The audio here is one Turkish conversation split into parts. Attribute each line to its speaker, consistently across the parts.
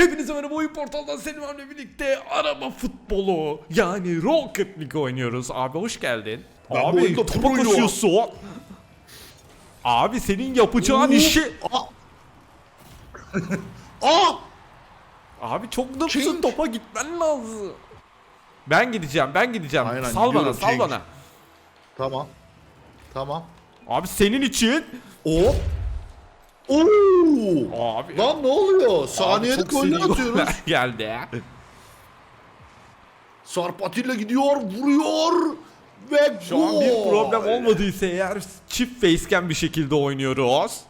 Speaker 1: Hepinize merhaba oyun portaldan Selim abiyle birlikte araba futbolu yani Rocket League oynuyoruz. Abi hoş geldin.
Speaker 2: Ben
Speaker 1: abi topa koşuyorsun. Abi senin yapacağın işi...
Speaker 2: Aa! Aa!
Speaker 1: Abi çok nıpsın topa gitmen lazım. Ben gideceğim ben gideceğim.
Speaker 2: Aynen,
Speaker 1: sal bana sal bana.
Speaker 2: Tamam. Tamam.
Speaker 1: Abi senin için.
Speaker 2: O. Oo!
Speaker 1: Abi.
Speaker 2: Lan ne oluyor? Saniyede goller atıyoruz.
Speaker 1: geldi ya.
Speaker 2: Sarp Atilla gidiyor, vuruyor ve
Speaker 1: Şu an bir problem olmadıysa eğer çift facecam bir şekilde oynuyoruz.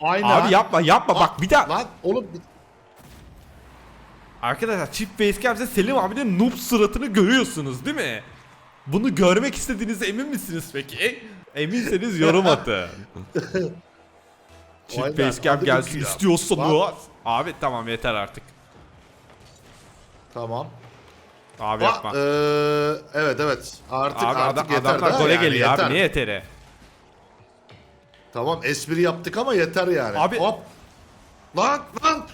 Speaker 2: Aynen.
Speaker 1: Abi yapma yapma
Speaker 2: Aa,
Speaker 1: bak bir daha.
Speaker 2: Lan oğlum
Speaker 1: Arkadaşlar çift facecam'se Selim abinin noob suratını görüyorsunuz değil mi? Bunu görmek istediğinize emin misiniz peki? Eminseniz yorum atın. çift
Speaker 2: Aynen, hadi
Speaker 1: gelsin
Speaker 2: bakayım.
Speaker 1: istiyorsanız.
Speaker 2: Lan.
Speaker 1: Abi tamam yeter artık.
Speaker 2: Tamam.
Speaker 1: Abi
Speaker 2: Aa,
Speaker 1: yapma.
Speaker 2: eee, evet evet. Artık
Speaker 1: abi
Speaker 2: artık
Speaker 1: adam,
Speaker 2: yeter
Speaker 1: adamlar
Speaker 2: daha
Speaker 1: gole
Speaker 2: yani,
Speaker 1: geliyor
Speaker 2: yeter.
Speaker 1: abi ne yeteri?
Speaker 2: Tamam espri yaptık ama yeter yani.
Speaker 1: Abi-
Speaker 2: Hop. Lan lan.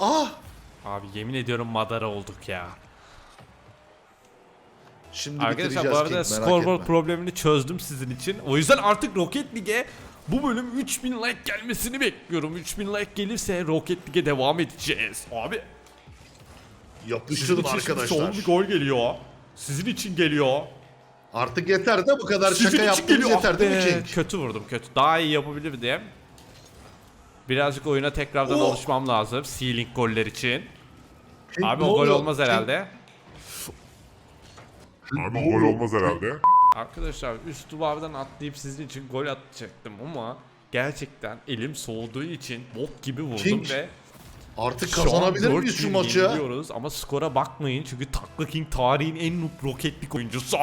Speaker 2: Ah.
Speaker 1: Abi yemin ediyorum madara olduk ya.
Speaker 2: Şimdi
Speaker 1: Arkadaşlar
Speaker 2: bitireceğiz
Speaker 1: bu arada
Speaker 2: King, merak
Speaker 1: scoreboard
Speaker 2: etme.
Speaker 1: problemini çözdüm sizin için. O yüzden artık Rocket League'e bu bölüm 3000 like gelmesini bekliyorum. 3000 like gelirse Rocket League'e devam edeceğiz. Abi şimdi
Speaker 2: arkadaşlar.
Speaker 1: son bir gol geliyor. Sizin için geliyor.
Speaker 2: Artık yeter de bu kadar
Speaker 1: Sizin
Speaker 2: şaka yaptığımız yeter
Speaker 1: Ah
Speaker 2: değil mi
Speaker 1: be,
Speaker 2: King?
Speaker 1: Kötü vurdum kötü. Daha iyi yapabilirdim. Birazcık oyuna tekrardan
Speaker 2: Oh.
Speaker 1: alışmam lazım. Ceiling goller için.
Speaker 2: King,
Speaker 1: Abi o gol
Speaker 2: oluyor?
Speaker 1: olmaz
Speaker 2: King,
Speaker 1: herhalde.
Speaker 3: Abi o gol olmaz herhalde.
Speaker 1: Arkadaşlar üst duvardan atlayıp sizin için gol atacaktım ama gerçekten elim soğuduğu için bok gibi vurdum
Speaker 2: King,
Speaker 1: ve
Speaker 2: Artık kazanabilir
Speaker 1: 4-1
Speaker 2: miyiz şu maçı?
Speaker 1: yeniliyoruz ama skora bakmayın çünkü Takla King tarihin en noob roketlik oyuncusu.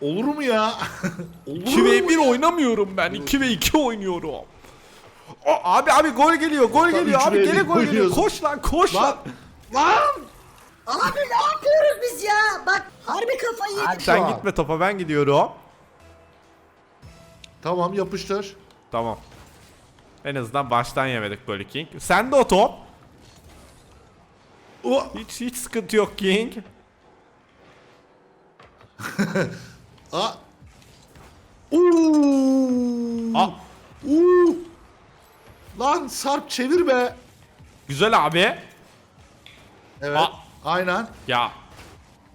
Speaker 2: Olur mu ya? Olur
Speaker 1: 2 ve 1 oynamıyorum ben 2 ve 2 oynuyorum. O, abi abi gol geliyor gol geliyor abi gene gol geliyor koş lan koş lan.
Speaker 2: Lan! Lan!
Speaker 4: Abi ne yapıyoruz biz ya? Bak harbi kafayı yedik.
Speaker 1: Sen
Speaker 2: şu an.
Speaker 1: gitme topa ben gidiyorum.
Speaker 2: Tamam yapıştır.
Speaker 1: Tamam. En azından baştan yemedik golü King. Sen de o top.
Speaker 2: O
Speaker 1: Hiç hiç sıkıntı yok King.
Speaker 2: A. Uuu.
Speaker 1: Aa,
Speaker 2: Uuu. Lan Sarp çevir be.
Speaker 1: güzel abi.
Speaker 2: Evet.
Speaker 1: Aa.
Speaker 2: Aynen.
Speaker 1: Ya.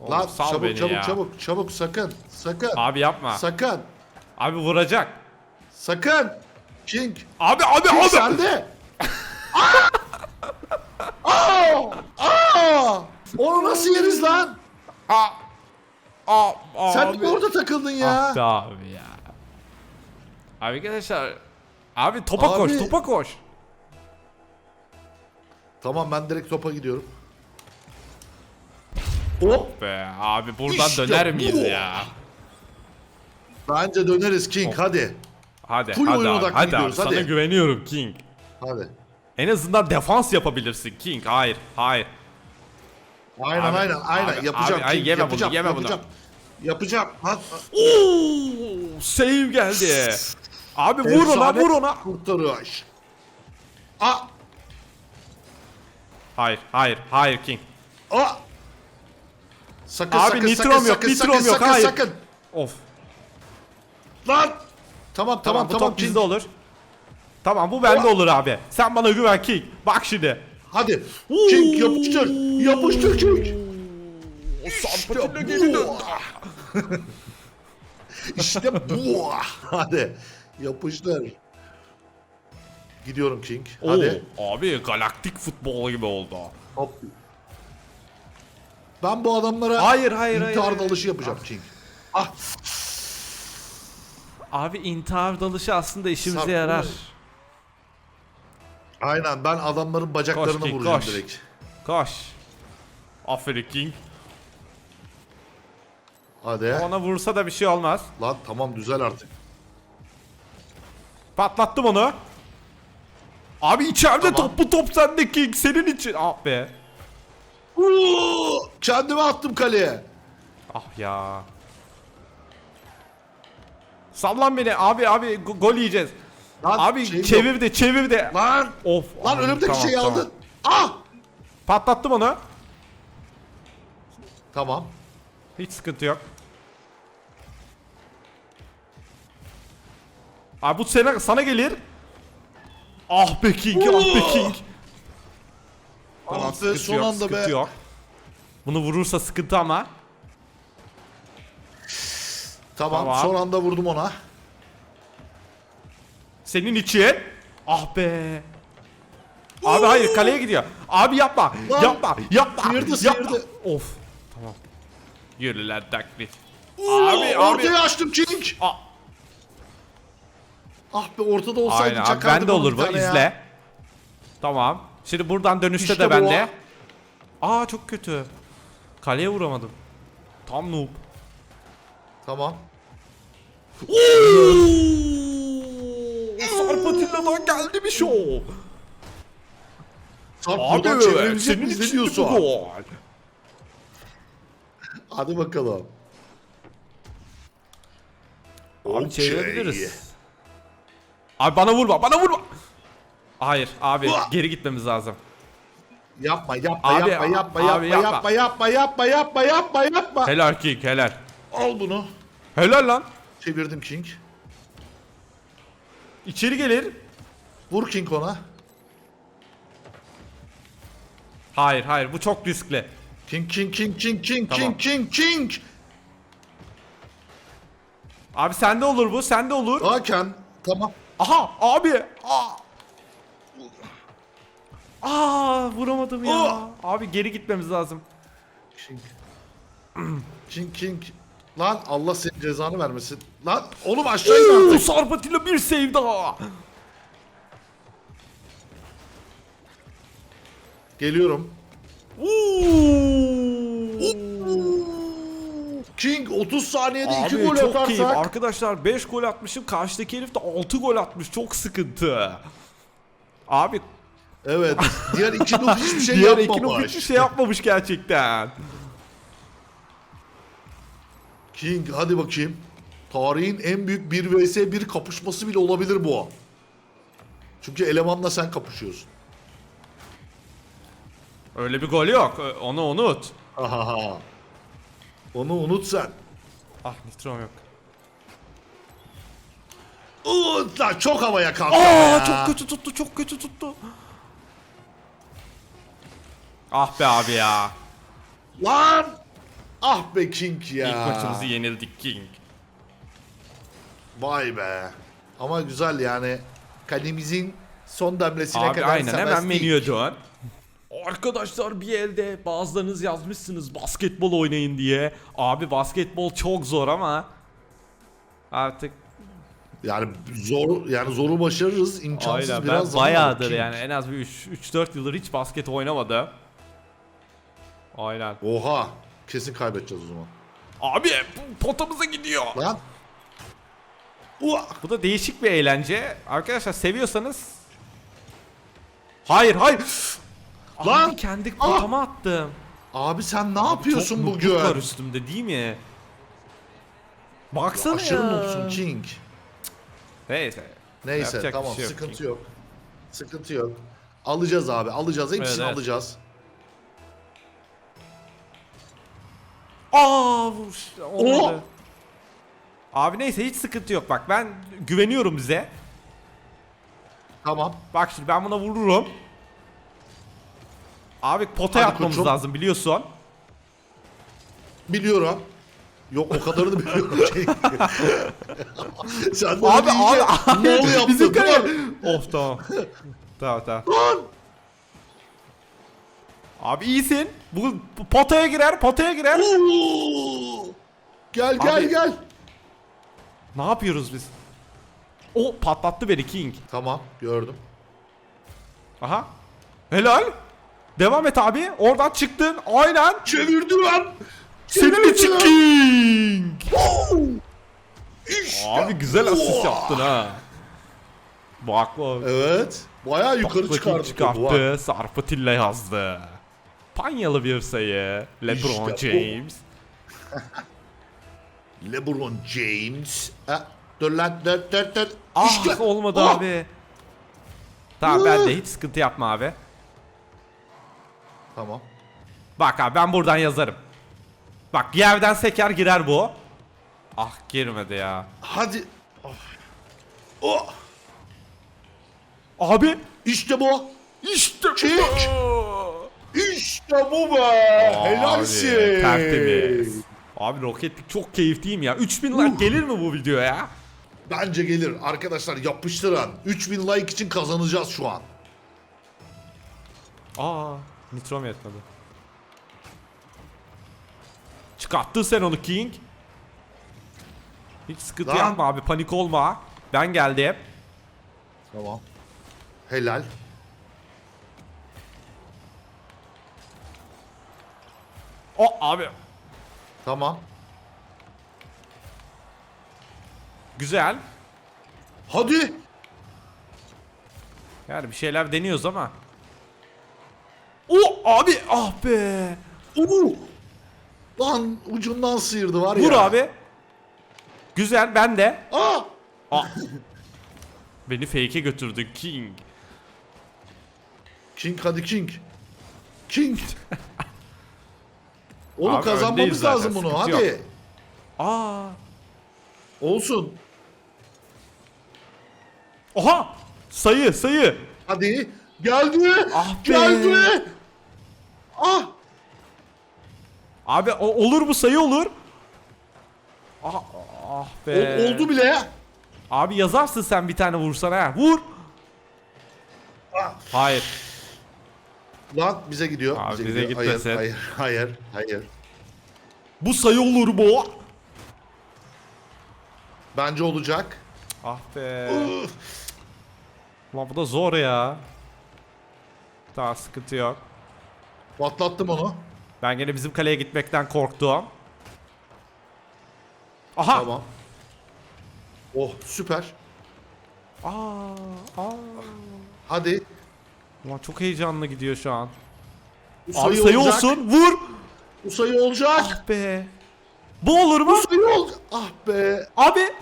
Speaker 1: Oğlum,
Speaker 2: Lan
Speaker 1: sal
Speaker 2: çabuk
Speaker 1: beni
Speaker 2: çabuk
Speaker 1: ya.
Speaker 2: çabuk çabuk sakın. Sakın.
Speaker 1: Abi yapma.
Speaker 2: Sakın.
Speaker 1: abi vuracak.
Speaker 2: Sakın. King.
Speaker 1: Abi abi
Speaker 2: King
Speaker 1: abi.
Speaker 2: sende. Aa! Aa! Onu nasıl yeriz lan?
Speaker 1: Aa, aa, aa,
Speaker 2: Sen
Speaker 1: abi.
Speaker 2: mi orada takıldın ya?
Speaker 1: Ah be abi ya. Arkadaşlar. Abi topa
Speaker 2: Abi.
Speaker 1: koş topa koş.
Speaker 2: Tamam ben direkt topa gidiyorum. Hop.
Speaker 1: Be abi buradan
Speaker 2: İşte
Speaker 1: döner miyiz
Speaker 2: bu.
Speaker 1: ya?
Speaker 2: Bence döneriz King hadi.
Speaker 1: Hadi
Speaker 2: Full
Speaker 1: hadi abi,
Speaker 2: odaklı
Speaker 1: hadi abi
Speaker 2: gidiyoruz,
Speaker 1: sana
Speaker 2: hadi.
Speaker 1: güveniyorum King.
Speaker 2: Hadi.
Speaker 1: En azından defans yapabilirsin King. Hayır hayır.
Speaker 2: Aynen
Speaker 1: Abi,
Speaker 2: aynen aynen
Speaker 1: abi,
Speaker 2: yapacağım.
Speaker 1: abi, ay,
Speaker 2: King,
Speaker 1: yeme bunu,
Speaker 2: yapacağım,
Speaker 1: yeme bunu.
Speaker 2: yapacağım. Yapacağım.
Speaker 1: Oo, save geldi. Abi vur ona
Speaker 2: efsane
Speaker 1: vur ona.
Speaker 2: Kurtarıyor. Aa!
Speaker 1: Hayır hayır hayır King.
Speaker 2: Aa! Sakın
Speaker 1: Abi,
Speaker 2: sakın
Speaker 1: nitrom
Speaker 2: sakın
Speaker 1: yok,
Speaker 2: sakın
Speaker 1: nitrom
Speaker 2: sakın
Speaker 1: yok,
Speaker 2: sakın
Speaker 1: hayır.
Speaker 2: sakın.
Speaker 1: Of.
Speaker 2: Lan! Tamam
Speaker 1: Tamam,
Speaker 2: tamam
Speaker 1: bu
Speaker 2: tamam
Speaker 1: top
Speaker 2: King.
Speaker 1: bizde olur. Tamam bu bende
Speaker 2: Oha.
Speaker 1: olur abi. Sen bana güven King. Bak şimdi.
Speaker 2: Hadi. King yapıştır. Yapıştır King.
Speaker 1: Sarpatilla
Speaker 2: bu.
Speaker 1: geri döndü.
Speaker 2: İşte bu. Hadi. Yapıştır. Gidiyorum King. Hadi.
Speaker 1: Oo, abi galaktik futbol gibi oldu.
Speaker 2: Hop. Ben bu adamlara
Speaker 1: Hayır hayır hayır.
Speaker 2: intihar
Speaker 1: hayır.
Speaker 2: dalışı yapacağım King. Ah.
Speaker 1: Abi intihar dalışı aslında işimize
Speaker 2: Sarp,
Speaker 1: yarar.
Speaker 2: Aynen ben adamların bacaklarını
Speaker 1: King,
Speaker 2: vuracağım
Speaker 1: koş.
Speaker 2: direkt.
Speaker 1: Koş. Aferin King.
Speaker 2: Hadi.
Speaker 1: Ona vursa da bir şey olmaz.
Speaker 2: Lan tamam düzel artık.
Speaker 1: Patlattım onu. Abi içeride
Speaker 2: Tamam.
Speaker 1: top bu top sende King senin için. Ah be.
Speaker 2: Uuu! Kendimi attım kaleye.
Speaker 1: Ah ya. Sallan beni abi abi go- gol yiyeceğiz.
Speaker 2: Lan
Speaker 1: Abi
Speaker 2: şeyim yok.
Speaker 1: çevirdi çevirdi.
Speaker 2: Lan.
Speaker 1: Of.
Speaker 2: Lan
Speaker 1: Abi,
Speaker 2: önümdeki
Speaker 1: tamam,
Speaker 2: şeyi
Speaker 1: tamam.
Speaker 2: aldın. Ah.
Speaker 1: Patlattım onu.
Speaker 2: Tamam.
Speaker 1: Hiç sıkıntı yok. Abi bu sana, sana gelir. Ah be King, ah be King. Sıkıntı
Speaker 2: son
Speaker 1: yok,
Speaker 2: anda
Speaker 1: sıkıntı
Speaker 2: be.
Speaker 1: yok. Bunu vurursa sıkıntı ama.
Speaker 2: Tamam.
Speaker 1: Tamam.
Speaker 2: Son anda vurdum ona.
Speaker 1: Senin için. Ah be. Abi hayır kaleye gidiyor. Abi yapma.
Speaker 2: Lan.
Speaker 1: Yapma. Yapma.
Speaker 2: Sıyırdı,
Speaker 1: yapma.
Speaker 2: sıyırdı.
Speaker 1: Of. Tamam. Yürü lan taklit.
Speaker 2: Abi
Speaker 1: abi.
Speaker 2: ortaya açtım King.
Speaker 1: Ah.
Speaker 2: Ah be ortada olsaydı
Speaker 1: Aynen abi
Speaker 2: çakardım
Speaker 1: bende
Speaker 2: onu
Speaker 1: olur
Speaker 2: bir
Speaker 1: bu
Speaker 2: tane ya.
Speaker 1: izle. Tamam. Şimdi buradan dönüşte
Speaker 2: İşte
Speaker 1: de
Speaker 2: bu
Speaker 1: bende. Aa çok kötü. Kaleye vuramadım. Tam noob.
Speaker 2: Tamam.
Speaker 1: Sarpatilla'dan geldi bir şov.
Speaker 2: Sarp buradan çevirebilecek
Speaker 1: senin için gol.
Speaker 2: Hadi bakalım.
Speaker 1: Abi
Speaker 2: Okey.
Speaker 1: çevirebiliriz. Abi bana vurma bana vurma. Hayır abi geri gitmemiz lazım.
Speaker 2: Yapma yapma
Speaker 1: Abi,
Speaker 2: yapma yapma
Speaker 1: abi,
Speaker 2: yapma
Speaker 1: yapma.
Speaker 2: yapma yapma yapma yapma yapma yapma.
Speaker 1: Helal King helal.
Speaker 2: Al bunu.
Speaker 1: Helal lan.
Speaker 2: Çevirdim King.
Speaker 1: İçeri gelir.
Speaker 2: Vur King ona.
Speaker 1: Hayır hayır bu çok riskli.
Speaker 2: King King King King King
Speaker 1: Tamam.
Speaker 2: King King King.
Speaker 1: Abi sende olur bu sende olur.
Speaker 2: Hakan. Tamam.
Speaker 1: Aha abi. Aa. Aa vuramadım ya.
Speaker 2: Oh!
Speaker 1: Abi geri gitmemiz lazım.
Speaker 2: King. King King. Lan Allah senin cezanı vermesin. Lan oğlum aşağı in
Speaker 1: Oo,
Speaker 2: artık.
Speaker 1: Sarpatilla bir save daha.
Speaker 2: Geliyorum.
Speaker 1: Oo.
Speaker 2: King 30 saniyede 2
Speaker 1: Abi
Speaker 2: gol
Speaker 1: çok keyif.
Speaker 2: atarsak.
Speaker 1: Arkadaşlar 5 gol atmışım. Karşıdaki herif de 6 gol atmış. Çok sıkıntı. Abi
Speaker 2: Evet. Diğer iki noob hiçbir şey
Speaker 1: diğer iki
Speaker 2: yapmamış.
Speaker 1: hiçbir şey yapmamış gerçekten.
Speaker 2: King hadi bakayım. Tarihin en büyük 1 vs 1 kapışması bile olabilir bu. Çünkü elemanla sen kapışıyorsun.
Speaker 1: Öyle bir gol yok. Onu unut.
Speaker 2: Ahaha. Onu unut sen.
Speaker 1: Ah nitrom yok.
Speaker 2: Lan çok havaya kalktı.
Speaker 1: Aa
Speaker 2: ya.
Speaker 1: çok kötü tuttu. Çok kötü tuttu. Ah be abi ya.
Speaker 2: Lan! Ah be King ya.
Speaker 1: İlk maçımızı yenildik King.
Speaker 2: Vay be. Ama güzel yani. Kalemizin son demlesine
Speaker 1: Abi
Speaker 2: kadar
Speaker 1: aynen hemen menüye dön. Arkadaşlar bir elde bazılarınız yazmışsınız basketbol oynayın diye. Abi basketbol çok zor ama artık
Speaker 2: Yani zor yani zoru başarırız. imkansız
Speaker 1: aynen
Speaker 2: biraz
Speaker 1: ben
Speaker 2: zaman
Speaker 1: bayağıdır
Speaker 2: King.
Speaker 1: yani en az bir 3-4 yıldır hiç basket oynamadım. Aynen.
Speaker 2: Oha. Kesin kaybedeceğiz o zaman.
Speaker 1: Abi bu potamıza gidiyor.
Speaker 2: Lan. Uah.
Speaker 1: Bu da değişik bir eğlence. Arkadaşlar seviyorsanız Hayır hayır.
Speaker 2: Lan!
Speaker 1: Abi kendi potama attım.
Speaker 2: Abi sen ne yapıyorsun
Speaker 1: Çok
Speaker 2: bugün?
Speaker 1: mutluluk var üstümde değil mi? Baksana
Speaker 2: Aşırı
Speaker 1: ya.
Speaker 2: noobsun King.
Speaker 1: Neyse.
Speaker 2: Neyse
Speaker 1: Yapacak bir
Speaker 2: tamam
Speaker 1: şey yok
Speaker 2: sıkıntı yok. Sıkıntı yok. Alacağız abi alacağız hepsini
Speaker 1: Evet, evet.
Speaker 2: alacağız.
Speaker 1: Aa vuruş. Olmadı. Abi neyse hiç sıkıntı yok bak ben güveniyorum bize.
Speaker 2: Tamam.
Speaker 1: Bak şimdi ben buna vururum. Abi potaya
Speaker 2: Hadi
Speaker 1: atmamız
Speaker 2: koçum.
Speaker 1: lazım biliyorsun.
Speaker 2: Biliyorum. Yok o kadarını biliyorum. Şey. Sen de
Speaker 1: Abi
Speaker 2: iyice
Speaker 1: abi
Speaker 2: ne oluyor yaptın?
Speaker 1: bizim kale. Of tamam. tamam tamam.
Speaker 2: Lan!
Speaker 1: Abi iyisin. Bu, bu potaya girer potaya girer.
Speaker 2: Oo! Gel gel
Speaker 1: Abi-
Speaker 2: gel.
Speaker 1: ne yapıyoruz biz? O patlattı beni King.
Speaker 2: Tamam gördüm.
Speaker 1: Aha. Helal. Devam et abi. Oradan çıktın. Aynen.
Speaker 2: Çevirdi lan.
Speaker 1: Senin için
Speaker 2: lan.
Speaker 1: King.
Speaker 2: İşte
Speaker 1: Abi güzel asist
Speaker 2: bu.
Speaker 1: yaptın ha. Bak bak.
Speaker 2: Evet. Bayağı yukarı çıkardı. topu, bak.
Speaker 1: çıkarttı. Sarpatilla yazdı. Panyalı bir sayı. LeBron
Speaker 2: İşte bu.
Speaker 1: James.
Speaker 2: LeBron James. Ha, Dur lan dur dur dur.
Speaker 1: Ah
Speaker 2: İşte.
Speaker 1: olmadı
Speaker 2: Ah!
Speaker 1: abi. Tamam ben de
Speaker 2: Ah!
Speaker 1: hiç sıkıntı yapma abi.
Speaker 2: Tamam.
Speaker 1: Bak abi ben buradan yazarım. Bak yerden seker girer bu. Ah girmedi ya.
Speaker 2: Hadi. Ah. Oh.
Speaker 1: Abi
Speaker 2: İşte bu.
Speaker 1: işte
Speaker 2: Çek. İşte bu be. Helalsin.
Speaker 1: Abi, tertemiz. Abi Rocket League çok keyifliyim ya. 3000 like gelir mi bu videoya?
Speaker 2: Bence gelir. Arkadaşlar yapıştıran. 3000 like için kazanacağız şu an.
Speaker 1: Aa, nitrom yetmedi. Çıkarttın sen onu King. Hiç sıkıntı
Speaker 2: Lan.
Speaker 1: yapma abi panik olma. Ben geldim.
Speaker 2: Tamam. Helal.
Speaker 1: O abi
Speaker 2: Tamam.
Speaker 1: güzel.
Speaker 2: Hadi.
Speaker 1: Yani bir şeyler deniyoruz ama. O abi ah be.
Speaker 2: Oo. Lan ucundan sıyırdı var ya.
Speaker 1: Vur abi. Güzel ben de.
Speaker 2: Aa.
Speaker 1: Aa. Beni fake'e götürdün King.
Speaker 2: King hadi King. King. Oğlum
Speaker 1: Abi öndeyiz
Speaker 2: kazanmamız
Speaker 1: zaten,
Speaker 2: lazım bunu.
Speaker 1: sıkıntı
Speaker 2: Hadi.
Speaker 1: yok. Aa.
Speaker 2: Olsun.
Speaker 1: Oha! Sayı, sayı.
Speaker 2: Hadi. Geldi.
Speaker 1: Ah be.
Speaker 2: Geldi. Ah.
Speaker 1: Abi o, olur mu sayı olur? Ah, ah
Speaker 2: O-
Speaker 1: be.
Speaker 2: oldu bile.
Speaker 1: Abi yazarsın sen bir tane vursana ha. Vur.
Speaker 2: Ah.
Speaker 1: Hayır.
Speaker 2: Lan bize gidiyor.
Speaker 1: Abi bize
Speaker 2: gidiyor.
Speaker 1: gitmesin.
Speaker 2: Hayır, hayır, hayır, hayır.
Speaker 1: Bu sayı olur mu?
Speaker 2: Bence olacak.
Speaker 1: Ah be.
Speaker 2: Uf.
Speaker 1: Ulan bu da zor ya. Daha sıkıntı yok.
Speaker 2: Patlattım onu.
Speaker 1: Ben gene bizim kaleye gitmekten korktum. Aha.
Speaker 2: Tamam. Oh süper.
Speaker 1: Aa, aa.
Speaker 2: Hadi.
Speaker 1: Ulan çok heyecanlı gidiyor şu an.
Speaker 2: Bu
Speaker 1: Abi sayı
Speaker 2: olacak.
Speaker 1: olsun. Vur.
Speaker 2: Bu sayı olacak.
Speaker 1: Ah be. Bu olur mu?
Speaker 2: Bu sayı olacak. Ah be.
Speaker 1: Abi.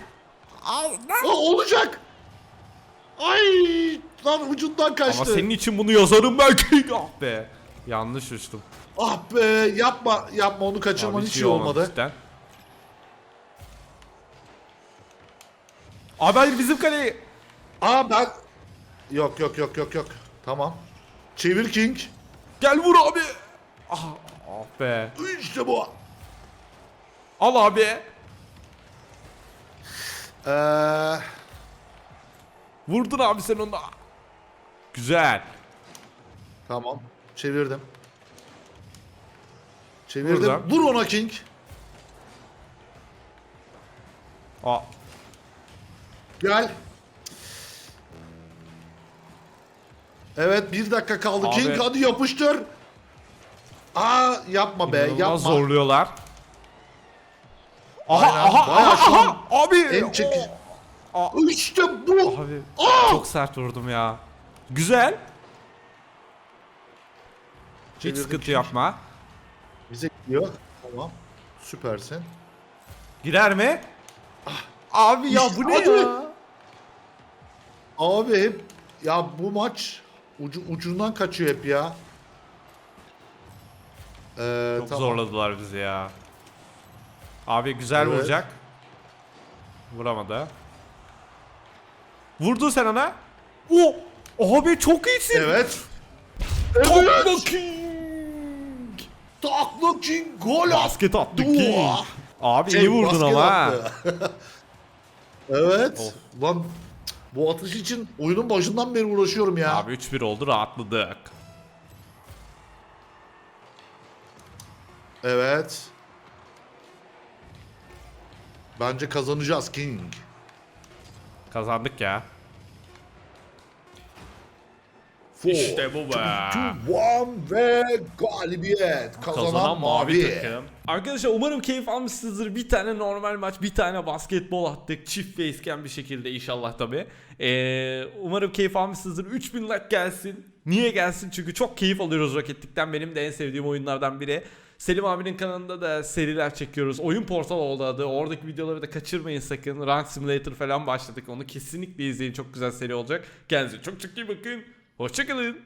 Speaker 2: Ah, olacak. Ay lan ucundan kaçtı.
Speaker 1: Ama senin için bunu yazarım belki. Ah be. Yanlış uçtum.
Speaker 2: Ah be yapma yapma onu kaçırman
Speaker 1: Abi
Speaker 2: hiç iyi olmadı.
Speaker 1: cidden. Abi hayır bizim kaleyi.
Speaker 2: Aa ben yok yok yok yok yok. Tamam. Çevir King.
Speaker 1: Gel vur abi. Ah, ah be.
Speaker 2: İşte bu.
Speaker 1: Al abi.
Speaker 2: Ee,
Speaker 1: Vurdun abi sen onu. Güzel.
Speaker 2: tamam. Çevirdim. Çevirdim.
Speaker 1: Buradan.
Speaker 2: Vur ona King.
Speaker 1: Aa,
Speaker 2: Gel. Evet bir dakika kaldı.
Speaker 1: Abi.
Speaker 2: King hadi yapıştır. Aa yapma be
Speaker 1: inanılmaz
Speaker 2: yapma.
Speaker 1: zorluyorlar. Aha
Speaker 2: Aynen,
Speaker 1: aha
Speaker 2: bayağı
Speaker 1: aha,
Speaker 2: şu an
Speaker 1: aha abi.
Speaker 2: En çekici.
Speaker 1: Aa.
Speaker 2: İşte bu.
Speaker 1: Abi
Speaker 2: Aa!
Speaker 1: çok sert vurdum ya. Güzel. Hiç
Speaker 2: Çevirdim
Speaker 1: sıkıntı
Speaker 2: King.
Speaker 1: yapma.
Speaker 2: Bize gidiyor. Tamam. Süpersin.
Speaker 1: Girer mi? Abi ya bu ne
Speaker 2: hadi.
Speaker 1: ya?
Speaker 2: Abi hep ya bu maç ucu, ucundan kaçıyor hep ya. Ee,
Speaker 1: Çok
Speaker 2: tamam.
Speaker 1: zorladılar bizi ya. Abi güzel
Speaker 2: Evet.
Speaker 1: vuracak. Vuramadı. Vurdun sen ona. O, abi çok iyisin.
Speaker 2: Evet.
Speaker 1: Takla
Speaker 2: Evet.
Speaker 1: King.
Speaker 2: Takla King gol attı.
Speaker 1: Basket attı. King. Abi
Speaker 2: Şey,
Speaker 1: iyi vurdun ama.
Speaker 2: evet.
Speaker 1: Of.
Speaker 2: Lan bu atış için oyunun başından beri uğraşıyorum ya.
Speaker 1: Abi 3-1 oldu rahatladık.
Speaker 2: Evet. Bence kazanacağız King.
Speaker 1: Kazandık ya.
Speaker 2: Four,
Speaker 1: İşte bu be.
Speaker 2: two, one ve galibiyet. Kazanan, mavi.
Speaker 1: Arkadaşlar umarım keyif almışsınızdır. Bir tane normal maç, bir tane basketbol attık. Çift facecam bir şekilde inşallah tabi. umarım keyif almışsınızdır. 3000 like gelsin. Niye gelsin? Çünkü çok keyif alıyoruz League'den. Benim de en sevdiğim oyunlardan biri. Selim abinin kanalında da seriler çekiyoruz. Oyun portal oldu adı. Oradaki videoları da kaçırmayın sakın. Rank Simulator falan başladık. Onu kesinlikle izleyin. Çok güzel seri olacak. Kendinize çok çok iyi bakın. Hoşçakalın.